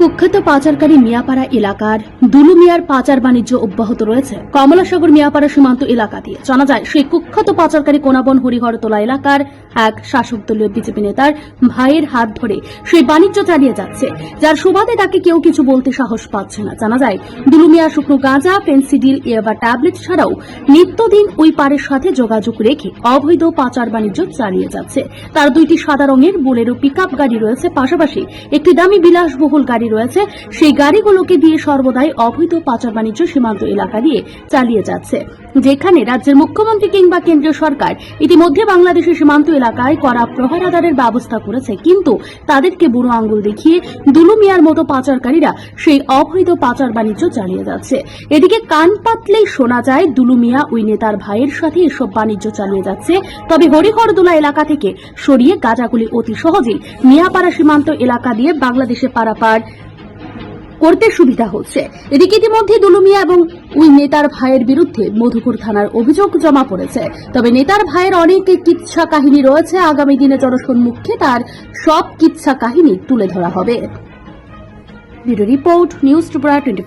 কুখ্যাত পাচারকারী মিয়াপাড়া এলাকার দুলু মিয়ার পাচার বাণিজ্য অব্যাহত রয়েছে। কমলাসাগর মিয়াপাড়া সীমান্ত এলাকা দিয়ে। জানা যায়, সেই কুখ্যাত পাচারকারী কোনাবন হরিহরতলা এলাকার এক শাসক দলীয় বিজেপি নেতার ভাইয়ের হাত ধরে সেই বাণিজ্য চালিয়ে যাচ্ছে, যার সুবাদে তাকে কেউ কিছু বলতে সাহস পাচ্ছে না। জানা যায় দুলু মিয়া শুকনো গাঁজা, পেন্সিডিল ইয়াবা ট্যাবলেট ছাড়াও নিত্যদিন ওই পারের সাথে যোগাযোগ রেখে অবৈধ পাচার বাণিজ্য চালিয়ে যাচ্ছে। তার দুইটি সাদা রঙের বোলেরো পিকআপ গাড়ি রয়েছে। পাশাপাশি একটি দামি বিলাসবহুল গাড়ি রয়েছে, সেই গাড়িগুলোকে দিয়ে সর্বদাই অবৈধ পাচার বাণিজ্য সীমান্ত এলাকা দিয়ে চালিয়ে যাচ্ছে। যেখানে রাজ্যের মুখ্যমন্ত্রী কিংবা কেন্দ্রীয় সরকার ইতিমধ্যে বাংলাদেশের সীমান্ত এলাকায় করা প্রহারাদারের ব্যবস্থা করেছে, কিন্তু তাদেরকে বুড়ো আঙ্গুল দেখিয়ে দুলু মিয়ার মতো পাচারকারীরা সেই অবৈধ পাচার বাণিজ্য চালিয়ে যাচ্ছে। এদিকে কান পাতলেই শোনা যায়, দুলুমিয়া ওই নেতার ভাইয়ের সাথে এসব বাণিজ্য চালিয়ে যাচ্ছে। তবে হরিহরদোলা এলাকা থেকে সরিয়ে গাজাগুলি অতি সহজেই মিয়াপাড়া সীমান্ত এলাকা দিয়ে বাংলাদেশে পারাপার করতে সুবিধা হচ্ছে। এদিকে ইতিমধ্যে দুলুমিয়া এবং ওই নেতার ভাইয়ের বিরুদ্ধে মধুপুর থানার অভিযোগ জমা পড়েছে। তবে নেতার ভাইয়ের অনেক কিচ্ছা কাহিনী রয়েছে। আগামী দিনে জনসম্মুখে তার সব কিচ্ছা কাহিনী তুলে ধরা হবে। Report, news টুপরা twenty